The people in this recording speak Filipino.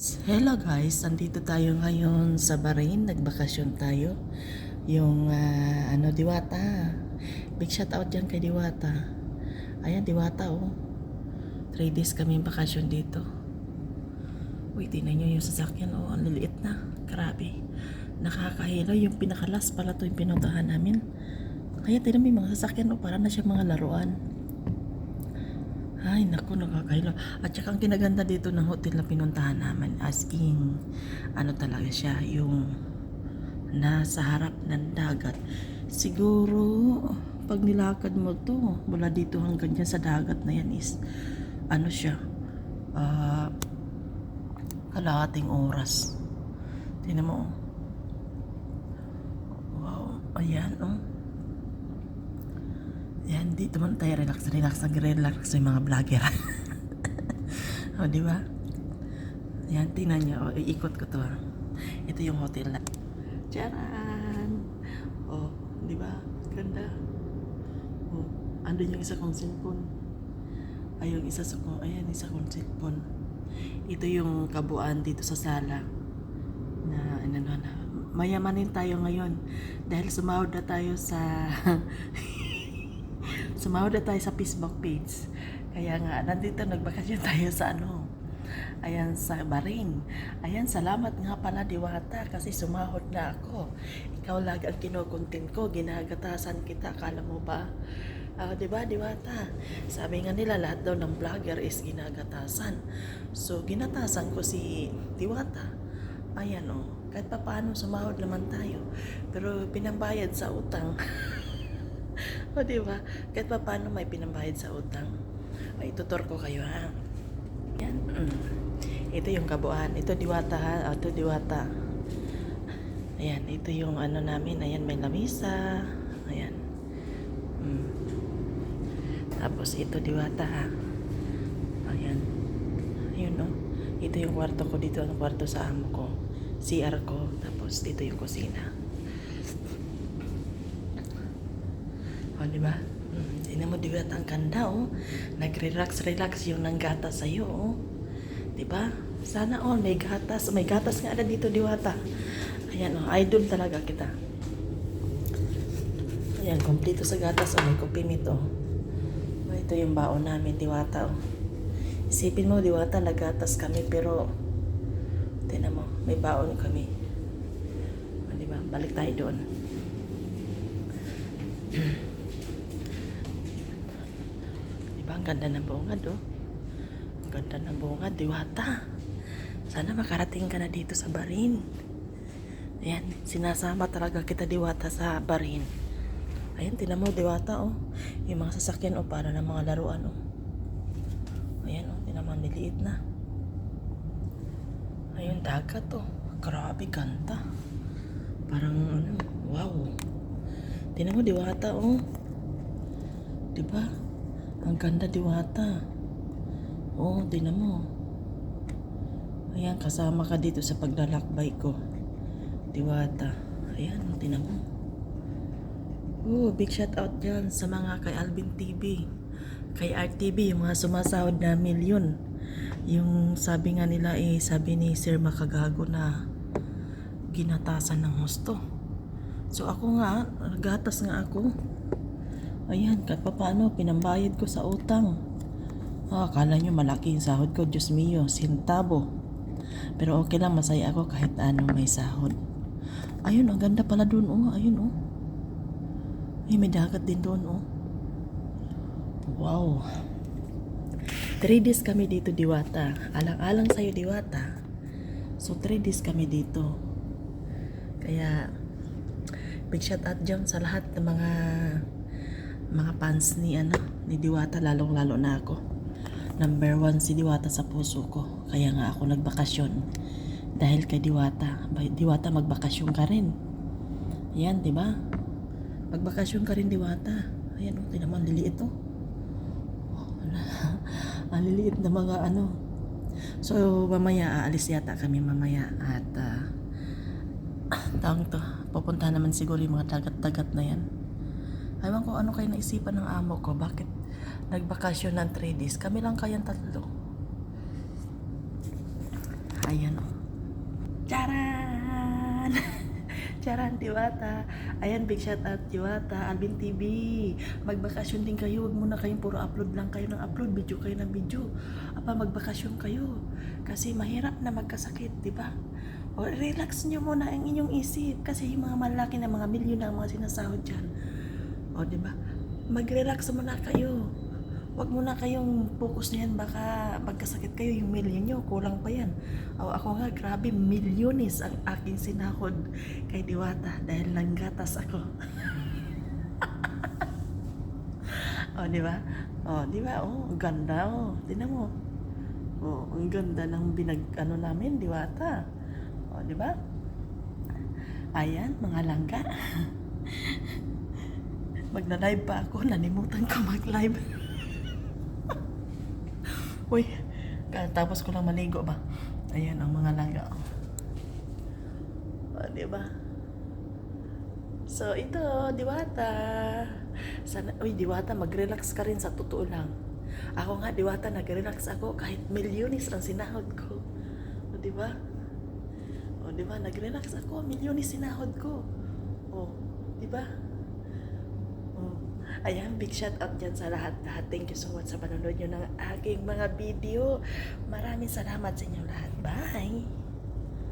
Hello guys, nandito tayo ngayon sa Bahrain, nagbakasyon tayo. Yung ah, ano Diwata. Big shout out dyan kay Diwata. Ayan Diwata oh. 3 days kami bakasyon dito. Uy, tingnan nyo yung sasakyan oh, ang liliit na. Grabe. Nakakahilo yung pinakalas pala to yung pinuntahan namin. Kaya tingnan mo yung mga sasakyan oh, para na siya mga laruan. Ay, naku, nakakahilo. At saka ang kinaganda dito ng hotel na pinuntahan namin, as in, ano talaga siya, yung nasa harap ng dagat. Siguro, pag nilakad mo to, mula dito hanggang dyan sa dagat na yan is, ano siya, ah, kalahating oras. Tingnan mo, oh. Wow, ayan, oh. Dito man tayo relax, relax, nagre-relax yung mga vlogger. o, di ba? Yan, tingnan nyo. O, iikot ko to. ha. Ito yung hotel na. Charan! O, di ba? Ganda. O, andun yung isa kong cellphone. Ay, yung isa sa kong, ayan, isa kong cellphone. Ito yung kabuuan dito sa sala. Na, ano, na, na. Mayamanin tayo ngayon. Dahil sumahod na tayo sa Sumahod na tayo sa Facebook page. Kaya nga, nandito nagbakasyon tayo sa ano. Ayan, sa Bahrain. Ayan, salamat nga pala Diwata kasi sumahod na ako. Ikaw lagi ang kinukontent ko, ginagatasan kita, akala mo ba? Ah, 'di ba, Diwata? Sabi nga nila lahat daw ng vlogger is ginagatasan. So, ginatasan ko si Diwata. Ayan oh, kahit pa paano sumahod naman tayo. Pero pinambayad sa utang. o di ba? Kahit pa paano may pinambayad sa utang. Ay, tutor ko kayo ha. Yan. Mm. Ito yung kabuuan. Ito diwata ha. O, ito diwata. Ayan, ito yung ano namin. Ayan, may lamisa. Ayan. Mm. Tapos ito diwata ha. Ayan. Ayun no. Ito yung kwarto ko dito. Ang kwarto sa amo ko. CR ko. Tapos dito yung kusina. O, di ba? Mm, Tingnan mo, di ba? Ang ganda, oh. Nag-relax-relax yung nanggata sa'yo, oh. Di ba? Sana, oh, may gatas. May gatas nga na dito, diwata. Ayan, oh. Idol talaga kita. Ayan, kompleto sa gatas, oh. May kupimit, oh. Oh, Ito yung baon namin, diwata, oh. Isipin mo, diwata, nagatas kami, pero tingnan mo, may baon kami. O, di ba? Balik tayo doon. Diba, ang ganda ng bungad, oh. Ang ganda ng bungad, diwata. Sana makarating ka na dito sa Barin. Ayan, sinasama talaga kita diwata sa Barin. Ayan, tinan mo, diwata, oh. Yung mga sasakyan, oh, para ng mga laruan, oh. Ayan, oh, tinan mo, liliit na. Ayun, dagat, oh. Grabe, ganda. Parang, ano, wow. Tinan mo, diwata, oh. Diba? Ang ganda diwata. Oo, tinan mo. Ayan, kasama ka dito sa paglalakbay ko. Diwata. Ayan, tinan mo. Oh, big shout out dyan sa mga kay Alvin TV. Kay RTV, yung mga sumasahod na milyon. Yung sabi nga nila eh, sabi ni Sir Makagago na ginatasan ng husto. So ako nga, gatas nga ako. Ayan, kahit pa paano, pinambayad ko sa utang. Ah, akala nyo malaki yung sahod ko, Diyos mio, sintabo. Pero okay lang, masaya ako kahit anong may sahod. Ayun, ang ganda pala dun, oh. Ayun, oh. Ay, may dagat din doon, oh. Wow. 3 days kami dito, Diwata. Alang-alang sa'yo, Diwata. So, 3 days kami dito. Kaya, big shout out dyan sa lahat ng mga mga fans ni ano ni Diwata lalong lalo na ako. Number one si Diwata sa puso ko. Kaya nga ako nagbakasyon. Dahil kay Diwata. Diwata magbakasyon ka rin. Yan di ba? Magbakasyon ka rin Diwata. Ayan o tinaman liliit oh Oh, ang liliit na mga ano. So mamaya aalis yata kami mamaya at ah, tawag to pupunta naman siguro yung mga dagat-dagat na yan Ewan ko ano kayo naisipan ng amo ko. Bakit nagbakasyon ng 3 days? Kami lang kayang tatlo. Ayan o. Charan! Charan, Diwata. Ayan, big shout out, Diwata. Alvin TV. Magbakasyon din kayo. Huwag muna kayong puro upload lang kayo ng upload. Video kayo ng video. Apa, magbakasyon kayo. Kasi mahirap na magkasakit, di ba? O, relax nyo muna ang inyong isip. Kasi yung mga malaki na mga milyon na ang mga sinasahod dyan. O, di ba? Mag-relax muna kayo. Huwag muna kayong focus na yan. Baka magkasakit kayo yung milyon nyo. Kulang pa yan. O, ako nga, grabe, milyones ang aking sinahod kay Diwata dahil langgatas ako. o, di ba? O, di ba? O, ganda. O, tinan mo. O, ang ganda ng binag, ano namin, Diwata. O, di ba? Ayan, mga langga. Magna-live pa ako. Nanimutan ko mag-live. Uy, tapos ko lang maligo ba? Ayan ang mga langga. O, di ba? So, ito, Diwata. Sana, uy, Diwata, mag-relax ka rin sa totoo lang. Ako nga, Diwata, nag-relax ako kahit milyonis ang sinahod ko. O, di ba? O, di ba? Nag-relax ako, milyonis sinahod ko. O, di ba? O, ayan, big shout out dyan sa lahat-lahat. Thank you so much sa panonood nyo ng aking mga video. Maraming salamat sa inyo lahat. Bye!